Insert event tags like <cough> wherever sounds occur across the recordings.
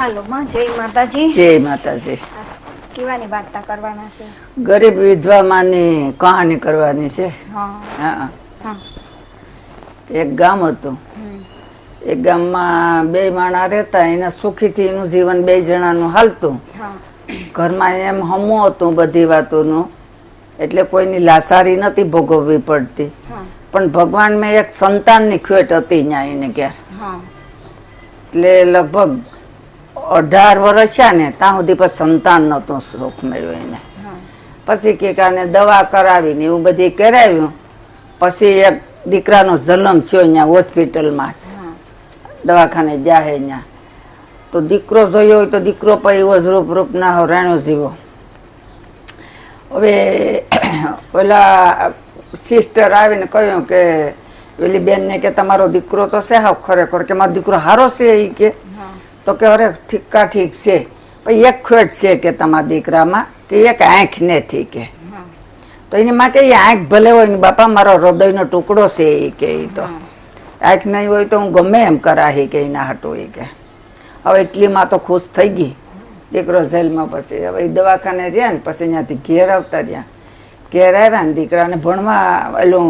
હાલો માં જય માતાજી. જય માતાજી. કેવાની વાર્તા કરવાના છે? ગરીબ વિધવામાંની કહાની કરવાની છે. હા. હા. હા. એક ગામ હતું. એક ગામમાં બે માણા રહેતા એના સુખીથી એનું જીવન બે જણાનું હાલતું. ઘરમાં એમ હમો હતું બધી વાતોનું એટલે કોઈની લાસારી નથી ભોગવવી પડતી. પણ ભગવાન મેં એક સંતાનની ખેટ હતી ત્યાં એને ઘેર. એટલે લગભગ અઢાર વર્ષ છે ને ત્યાં સુધી પછી સંતાન નહોતું સુખ મળ્યું એને. પછી કે કારણે દવા કરાવીને એવું બધી કરાવ્યું. પછી એક દીકરાનો જન્મ થયો અહીંયા હોસ્પિટલમાં જ. દવાખાને જાહે અહીંયા. તો દીકરો જોયો હોય તો દીકરો પણ એવો જ રૂપ રૂપ ના હોય જીવો. હવે <coughs> ઓલા સિસ્ટર આવીને કહ્યું કે પેલી બેનને કે તમારો દીકરો તો છે હાવ ખરેખર કે મારો દીકરો હારો છે એ કે. તો કે અરે ઠીકા ઠીક છે. પણ એક ખોટ છે કે તમારા દીકરામાં કે એક આંખ નથી કે. તો એની માં કે "એ આંખ ભલે હોય ને બાપા મારો હૃદયનો ટુકડો છે એ કે એ તો. આંખ નહીં હોય તો હું ગમે એમ કરાહી કે એના હાટું એ કે. હવે એટલી માં તો ખુશ થઈ ગઈ. દીકરો જેલમાં પછી. હવે દવાખાને રહ્યા ને પછી ત્યાંથી ઘેર આવતા રહ્યા. ઘેર આવ્યા ને દીકરાને ભણવા એલું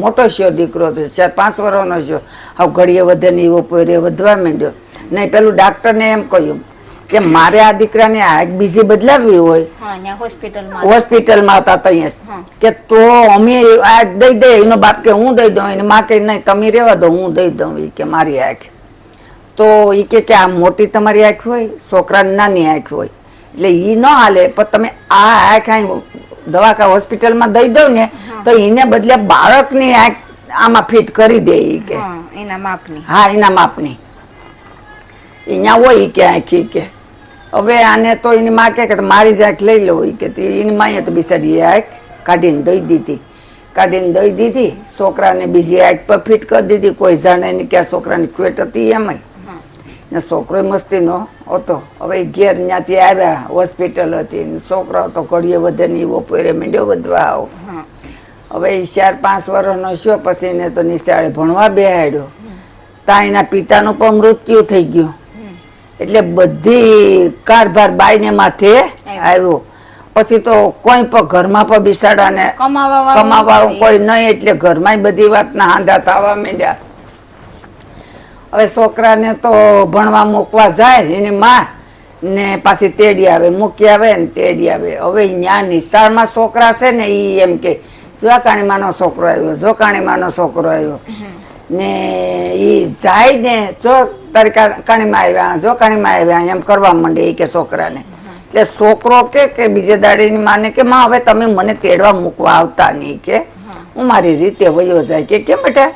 મોટો થયો દીકરો તો ચાર પાંચ વર્ષનો થયો હવે ઘડીએ વધે ને એવો પોરે વધવા માંડ્યો. નહીં પેલું ડાક્ટરને એમ કહ્યું કે મારે આ દીકરાને આંખ બીજી બદલાવવી હોય. હોસ્પિટલમાં. હતા ત્યાં કે તો અમે આ દઈ દે એનો બાપ કે હું દઈ દઉં એને માં કે નહીં તમે રહેવા દો હું દઈ દઉં એ કે મારી આંખ. તો એ કે કે આ મોટી તમારી આંખ હોય છોકરાને નાની આંખ હોય. એટલે એ ન હાલે પણ તમે આ આંખ અહીં દવાખા હોસ્પિટલમાં દઈ દઉં ને તો એને બદલે બાળકની આંખ આમાં ફિટ કરી દે એ કે. એના માપની. હા એના માપની. અહીંયા હોય ઈ કે કે. હવે આને તો એની માં કે મારી જ આંખ લઈ લો. કે એની માએ તો બિચારી આંખ કાઢીને દઈ દીધી. કાઢીને દઈ દીધી, છોકરાને બીજી આંખ પર ફિટ કરી દીધી. કોઈ જાણે નહીં કે આ છોકરાની ક્વેટ હતી એમાંય. ને છોકરો મસ્તીનો હતો. હવે ઘેર ત્યાંથી આવ્યા, હોસ્પિટલ હતી. છોકરો તો ઘડીએ વધે ને એવો પહેરે મીંડ્યો વધવા આવો. હવે ચાર પાંચ વર્ષનો થયો, પછી એને તો નિશાળે ભણવા બેહાડ્યો. ત્યાં એના પિતાનું પણ મૃત્યુ થઈ ગયું. એટલે બધી કારભાર બાઈને માથે આવ્યો. પછી તો કોઈ પણ ઘરમાં પણ બિસાડાને કમાવા કમાવાળું કોઈ નહીં એટલે ઘરમાં બધી વાતના હાંધા થવા માંડ્યા. હવે છોકરાને તો ભણવા મૂકવા જાય એની માં ને પાછી તેડી આવે મૂકી આવે ને તેડી આવે. હવે ત્યાં નિશાળમાં છોકરા છે ને એ એમ કે જોકાણીમાંનો છોકરો આવ્યો જોકાણીમાંનો છોકરો આવ્યો. ને એ જાય ને જો તારી કાણીમાં આવ્યા, જો કાણીમાં આવ્યા, એમ કરવા માંડે એ કે છોકરાને. એટલે છોકરો કે કે બીજે દાડીની માને કે, માં, હવે તમે મને તેડવા મૂકવા આવતા નહીં કે. હું મારી રીતે વયો જાય કે કેમ બેટા?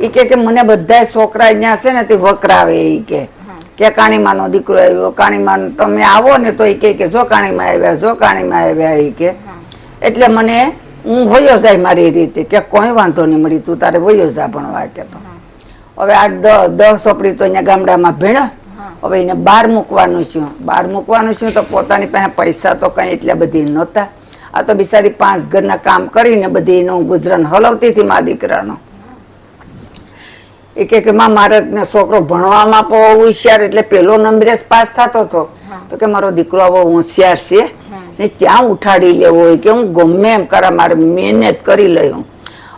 ઈ કે કે મને બધા છોકરા અહીંયા છે ને તે વકરાવે એ કે. કે કાણીમાનો દીકરો આવ્યો કાણીમાનો તમે આવો ને તો એ કે કે, જો કાણીમાં આવ્યા, જો કાણીમાં આવ્યા એ કે. એટલે મને હું વયો જાય મારી રીતે કે, કોઈ વાંધો નહીં, મળી તું તારે વયો જા ભણવા કે તો. હવે આ દસ ચોપડી તો અહીંયા ગામડામાં ભેણા હવે એને બહાર મૂકવાનું છું. બહાર મૂકવાનું છું તો પોતાની પાસે પૈસા તો કંઈ એટલા બધી નહોતા. આ તો બિચારી પાંચ ઘરના કામ કરીને બધી એનું ગુજરાન હલવતી હતી મા દીકરાનો. એ કે માં મારે છોકરો ભણવામાં પણ હોશિયાર એટલે પેલો નંબરે જ પાસ થતો હતો. તો કે મારો દીકરો આવો હોશિયાર છે ને ત્યાં ઉઠાડી લેવો હોય કે હું ગમે એમ કરા મારે મહેનત કરી લઉં.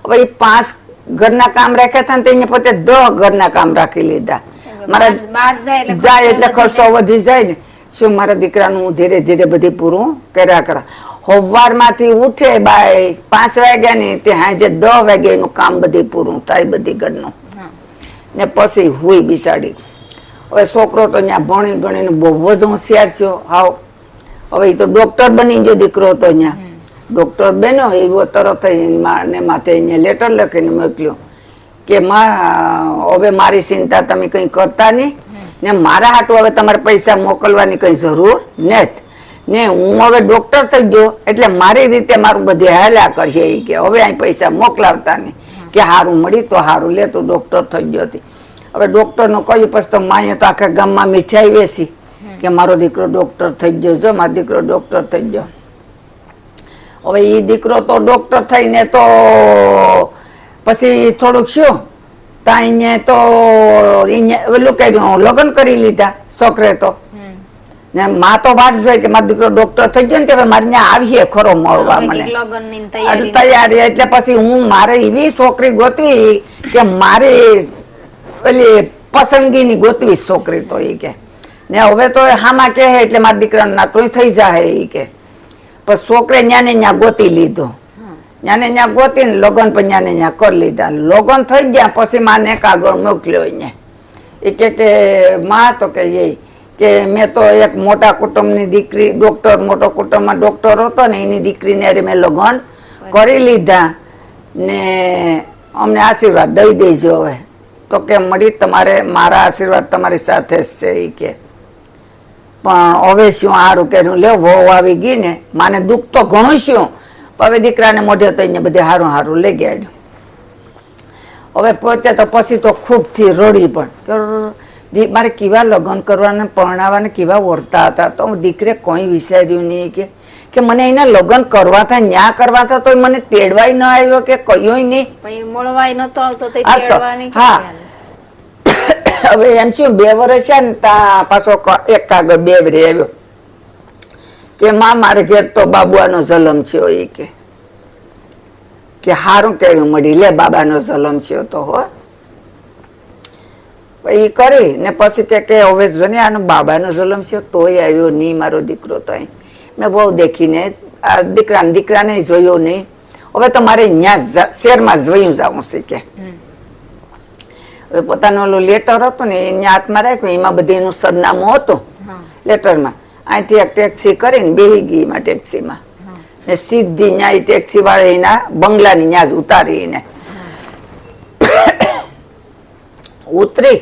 હવે એ પાંચ ઘરના કામ રાખ્યા હતા ને પોતે દહ ઘરના કામ રાખી લીધા. મારા જાય એટલે ખર્ચો વધી જાય. ને. શું મારા દીકરાનું હું ધીરે ધીરે બધી પૂરું કર્યા કરા. માંથી ઉઠે બાય પાંચ વાગ્યા ને તે હાજે દસ વાગ્યા એનું કામ બધી પૂરું થાય બધી ઘરનું. ને પછી હુઈ બિસાડી. હવે છોકરો તો ત્યાં ભણી ગણીને બહુ જ હોશિયાર થયો. હાવ. હવે એ તો ડોક્ટર બની ગયો દીકરો તો ત્યાં ડોક્ટર બેનો એવો તરત એની માને માથે અહીંયા લેટર લખીને મોકલ્યો કે માં, હવે મારી ચિંતા તમે કંઈ કરતા નહીં. ને મારા હાટું હવે તમારે પૈસા મોકલવાની કંઈ જરૂર નથી. ને હું હવે ડૉક્ટર થઈ ગયો એટલે મારી રીતે મારું બધે હેલા કરશે એ કે હવે અહીં પૈસા મોકલાવતા નહીં. કે સારું મળી તો સારું લે તો ડોક્ટર થઈ ગયો હતી હવે ડૉક્ટરનો કહ્યું પછી તો માએ તો આખા ગામમાં મીઠાઈ વેસી કે મારો દીકરો ડૉક્ટર થઈ ગયો, જો મારો દીકરો ડૉક્ટર થઈ ગયો. હવે એ દીકરો તો ડોક્ટર થઈને તો પછી થોડુંક શું? ત્યાં તો ઓલું કર્યું લગ્ન કરી લીધા છોકરે તો. ને માં તો વાત જોઈ કે મારો દીકરો ડોક્ટર થઈ ગયો ને કે મારે ત્યાં આવીએ ખરો મળવા મને. તૈયારી. તૈયારી એટલે પછી હું મારે એવી છોકરી ગોતવી કે મારી પેલી પસંદગીની ગોતવી છોકરી તો એ કે. ને હવે તો હામાં કે એટલે મારા દીકરાનું ના તોય થઈ જાય એ કે. પણ છોકરે ન્યાને ન્યા ગોતી લીધો. ન્યા ને ન્યા ગોતીને લગન પણ ન્યાને ન્યા કરી લીધા. લગ્ન થઈ ગયા પછી માને કાગળ મોકલ્યો અહીંયા એ કે કે, માં, તો કે એ, કે મેં તો એક મોટા કુટુંબની દીકરી, ડોક્ટર, મોટો કુટુંબમાં ડોક્ટર હતો ને એની દીકરીને અરે મેં લગ્ન કરી લીધા. ને અમને આશીર્વાદ દઈ દેજો હવે. તો કે, મળી તમારે, મારા આશીર્વાદ તમારી સાથે જ છે એ કે. પણ હવે શું સારું કર્યું લે વહુ આવી ગઈ ને માને દુઃખ તો ઘણું શું. હવે દીકરાને મોઢે તો બધે હારું હારું લઈ ગયા હવે પોતે તો પછી તો ખૂબથી રડી પણ. મારે કેવા લગ્ન કરવાને પરણાવાના કેવા વર્તા હતા. તો હું દીકરે કોઈ વિચાર્યું નહીં કે કે મને એના લગ્ન કરવા હતા ન્યા કરવા હતા તો મને તેડવાય ન આવ્યો કે કયો નહીં. મળવાય નતો આવતો હા. હવે એમ શું બે વર્ષ છે ને તા પાછો એક કાગળ બે વરે આવ્યો. કે મા, મારે ઘેર તો બાબુઆનો જલમ છે એ કે. કે હારું કેવું મળી લે બાબાનો જલમ છે તો હો. એ કરી ને પછી કે કે હવે જો બાબાનો જલમ છે તોય આવ્યો નહીં મારો દીકરો તો અહીં મેં બહુ દેખીને, આ દીકરા દીકરાને જોયો નહીં. હવે તો મારે અહીંયા શહેરમાં જોયું જવું છે કે. પોતાનો ઓલું લેટર હતો ને એની હાથમાં રાખ્યું એમાં બધી એનું સરનામું હતું લેટરમાં અહીંથી એક ટેક્સી કરીને બેહી ગઈ એમાં ટેક્સીમાં ને સીધી ન્યાય ટેક્સી વાળા એના બંગલાની ન્યા જ ઉતારી એને. ઉતરી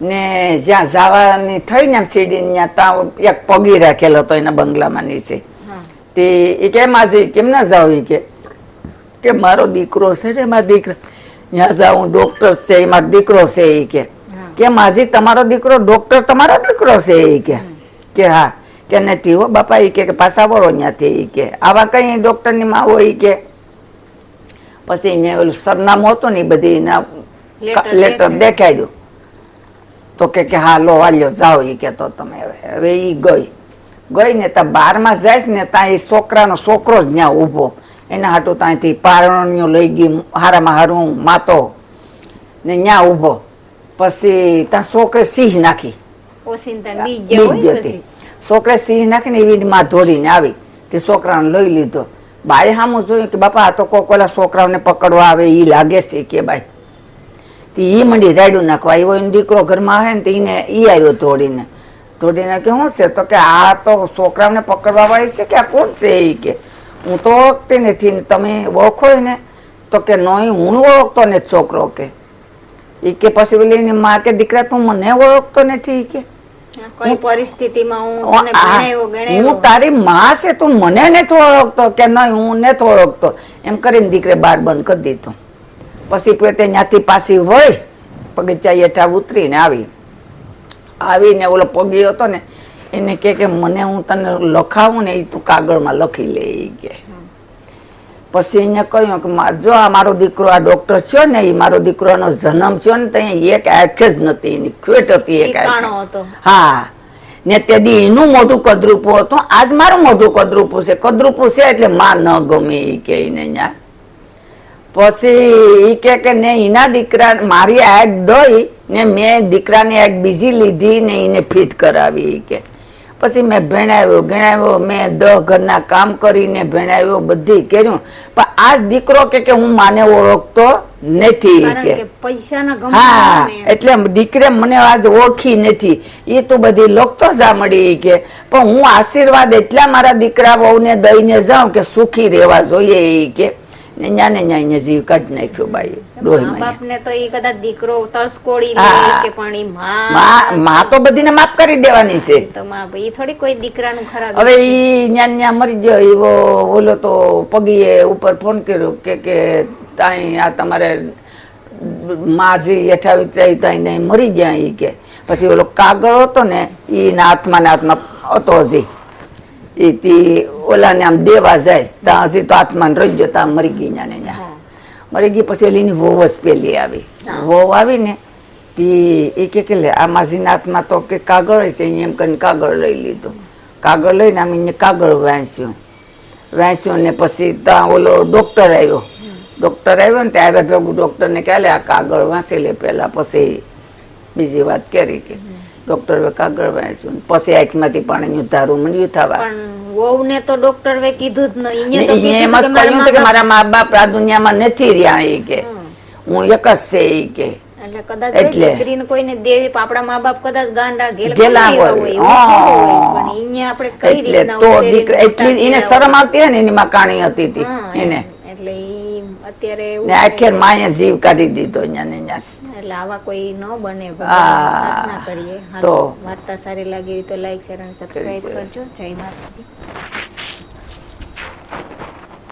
ને જ્યાં જવાની થઈ ને સીડી ત્યાં ત્યાં એક પગી રાખેલો હતો એના બંગલામાં નીચે. તે એ કેમ આજે કેમ ના જાવ કે? મારો દીકરો છે ને મારા દીકરા. ત્યાં જાઉં ડોક્ટર છે એમાં દીકરો છે એ કે. કે માજી તમારો દીકરો ડોક્ટર તમારો દીકરો છે એ કે. કે હા. કે નથી હો બાપા એ કે પાછા વળો ત્યાંથી એ કે. આવા કઈ ડોક્ટરની માં હોય કે. પછી એને ઓલું સરનામું હતું ને એ બધી એના લેટર દેખાઈ દેખાડ્યું. દેખાડ્યું તો કે કે હા લો વાલ્યો જાઓ એ કે તો તમે હવે. ઈ ગઈ. ગઈ ને ત્યાં બારમાં જાય ને ત્યાં એ છોકરાનો છોકરો જ ત્યાં ઊભો. એના હાટું ત્યાંથી પારણીઓ લઈ ગઈ હારામાં હારું માતો. ને ત્યાં ઊભો. પછી ત્યાં છોકરે સિંહ નાખી. છોકરે સિંહ નાખીને એવી માં ધોરીને આવી. તે છોકરાને લઈ લીધો. બાય સામું જોયું કે બાપા આ તો કોક ઓલા છોકરાઓને પકડવા આવે એ લાગે છે કે બાઈ. તે ઈ મંડી રાયડું નાખવા એવો એનો દીકરો ઘરમાં આવે ને તો એને એ આવ્યો ધોડીને ધોડીને કે શું છે? તો કે આ તો છોકરાઓને પકડવા વાળી છે કે આ કોણ છે એ કે? હું તો ઓળખતી નથી તમે ઓળખો ને તો કે નહીં હું ઓળખતો ને છોકરો કે. એ કે પછી પેલી માં કે દીકરા તું મને ઓળખતો નથી કે. કઈ પરિસ્થિતિમાં હું તારી માં છે તું મને નથી ઓળખતો કે નહીં હું નથી ઓળખતો. એમ કરીને દીકરે બાર બંધ કરી દીધો. પછી પોતે ત્યાંથી પાછી હોય પગથિયા હેઠા ઉતરીને આવી. આવીને ઓલો પગી હતો ને એને કે કે મને હું તને લખાવું ને એ તું કાગળમાં લખી લે એ કે. પછી એને કહ્યું કે જો આ મારો દીકરો આ ડોક્ટર છે ને એ મારો દીકરાનો જન્મ છે ને ત્યાં એક આંખે જ નથી એની ખેટ હતી એક. હા. ને તે દી એનું મોઢું કદરૂપું હતું આજ મારું મોઢું કદરૂપું છે. કદરૂપું છે એટલે માં ન ગમે એ કે એને ત્યાં પછી એ કે કે ને એના દીકરા મારી આગ દઈ ને મેં દીકરાની એક બીજી લીધી ને એને ફિટ કરાવી કે. પછી મેં ભેણાવ્યો ગણાવ્યો મેં દહ ઘરના કામ કરીને ભેણાવ્યો બધી કર્યું. પણ આજ દીકરો કે કે હું માને ઓળખતો નથી કે. કે હા એટલે દીકરે મને આજ ઓળખી નથી. એ તો બધી લોકતો જા મળી કે. પણ હું આશીર્વાદ એટલા મારા દીકરા વહુને દઈને જાઉં કે સુખી રહેવા જોઈએ કે. ને ન્યા એને જીવ કાઢી નાખ્યો બાઈ મા ડોહીમાં બાપને તો એ કદાચ દીકરો તરસ્કોડી. કે પણ એ માં માં માં તો બધીને માફ કરી દેવાની છે. તો માં એ થોડી કોઈ દીકરાનું ખરાબ હવે ઈ ન્યા ન્યા મરી ગયો એવો ઓલો તો પગીએ ઉપર ફોન કર્યો કે કે તાઈ આ તમારે માજી હેઠા વિચારી તાઈ ને મરી ગયા ઈ કે. પછી ઓલો કાગળ હતો ને એના હાથમાં ને હાથમાં હતો હજી. ઈ તી ઓલાને આમ દેવા જાય ત્યાં હશે તો હાથમાં રહી ગયો ત્યાં મરી ગઈ ને ત્યાં મરી ગઈ પછી ઓલીની વહુ જ પેલી આવી વોવ વહુ આવી ને તી એ કે કે લે આ માજીના હાથમાં તો કે કાગળ છે એમ કરીને કાગળ લઈ લીધું કાગળ લઈને આમ એને કાગળ વાંચ્યું વાંચ્યું ને પછી ત્યાં ઓલો ડૉક્ટર આવ્યો ડોક્ટર આવ્યો ને ત્યારે ભેગું ડૉક્ટરને કહે લે આ કાગળ વાંચી લે પહેલાં પછી બીજી વાત કરી કે ડોક્ટરે કાગળ વાંચ્યું પછી આંખમાંથી પાણીનું ધારું મળ્યું થવા. વહુને તો ડોક્ટર વે કીધું જ નહીં એમ જ કહ્યું કે મારા મા બાપ આ દુનિયામાં નથી રહ્યા એ કે. હું એક જ છે એ કે. એટલે કદાચ એટલે. કોઈને દેવી આપણા મા બાપ કદાચ ગાંડા ગેલા હોય. અહીંયા આપણે કઈ રીતના તો દીકરા એટલી એને શરમ આવતી ને એની માં કાણી હતી તી એને. એટલે અત્યારે આખેર માએ જીવ કાઢી દીધો અહીંયા ને અહીંયા એટલે આવા કોઈ ન બને. પ્રાર્થના કરીએ. તો. વાર્તા સારી લાગી તો લાઈક શેર અને સબસ્ક્રાઇબ કરજો. જય માતાજી.